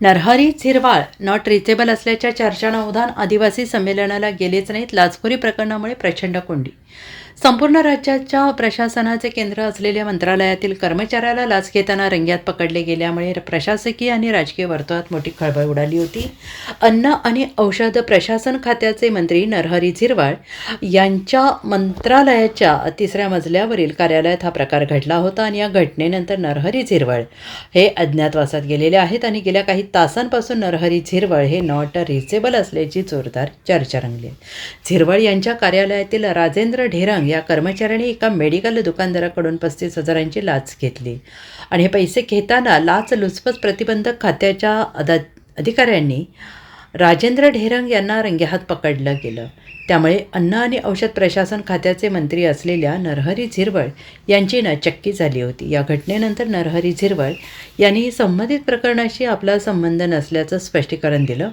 Narhari Zirwal not reachable असल्याच्या चर्चांना उधान आदिवासी संमेलनाला गेलेच नाहीत. लाचखोरी प्रकरणामुळे प्रचंड कोंडी. संपूर्ण राज्याच्या प्रशासनाचे केंद्र असलेल्या मंत्रालयातील कर्मचाऱ्याला लाच घेताना रंग्यात पकडले गेल्यामुळे प्रशासकीय आणि राजकीय वर्तुळात मोठी खळबळ उडाली होती अन्न आणि औषध प्रशासन खात्याचे मंत्री नरहरी झिरवाळ यांच्या मंत्रालयाच्या तिसऱ्या मजल्यावरील कार्यालयात हा प्रकार घडला होता आणि या घटनेनंतर नरहरी झिरवळ हे अज्ञातवासात गेलेले आहेत आणि गेल्या काही तासांपासून नरहरी झिरवळ हे नॉट रिचेबल असल्याची जोरदार चर्चा रंगली आहे. झिरवळ यांच्या कार्यालयातील राजेंद्र ढेरंग या कर्मचाऱ्याने एका मेडिकल दुकानदाराकडून पस्तीस हजारांची लाच घेतली. आणि हे पैसे घेताना लाचलुचपत प्रतिबंधक खात्याच्या अदा अधिकाऱ्यांनी राजेंद्र ढेरंग यांना रंगेहात पकडलं गेलं. त्यामुळे अन्न आणि औषध प्रशासन खात्याचे मंत्री असलेल्या नरहरी झिरवळ यांची नचक्की झाली होती. या घटनेनंतर नरहरी झिरवळ यांनी संबंधित प्रकरणाशी आपला संबंध नसल्याचं स्पष्टीकरण दिलं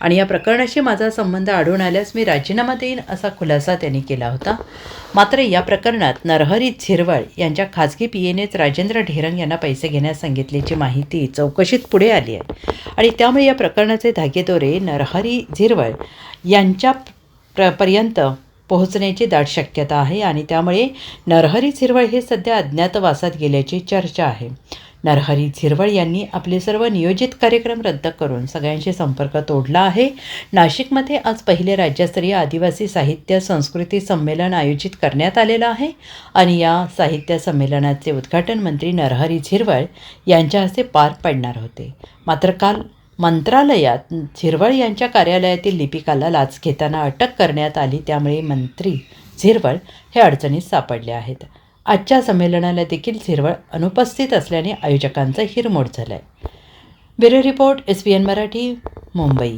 आणि या प्रकरणाशी माझा संबंध आढळून आल्यास मी राजीनामा देईन असा खुलासा त्यांनी केला होता. मात्र या प्रकरणात नरहरी झिरवळ यांच्या खाजगी पीएनेच राजेंद्र ढेरंग यांना पैसे घेण्यास सांगितल्याची माहिती चौकशीत पुढे आली आहे. आणि त्यामुळे या प्रकरणाचे धागेदोरे नरहरी झिरवळ यांच्या प्र पर्यंत पोहोचण्याची दाट शक्यता आहे आणि त्यामुळे नरहरी झिरवळ हे सध्या अज्ञातवासात गेल्याची चर्चा आहे. नरहरी झिरवळ यांनी आपले सर्व नियोजित कार्यक्रम रद्द करून सगळ्यांशी संपर्क तोडला आहे. नाशिकमध्ये आज पहिले राज्यस्तरीय आदिवासी साहित्य संस्कृती संमेलन आयोजित करण्यात आलेलं आहे आणि या साहित्य संमेलनाचे उद्घाटन मंत्री नरहरी झिरवळ यांच्या हस्ते पार पडणार होते. मात्र काल मंत्रालयात झिरवळ यांच्या कार्यालयातील लिपिकाला लाच घेताना अटक करण्यात आली त्यामुळे मंत्री झिरवळ हे अडचणीत सापडले आहेत. आजच्या संमेलनाला देखील झिरवळ अनुपस्थित असल्याने आयोजकांचा हिरमोड झाला आहे bureau report S P N Marathi Mumbai.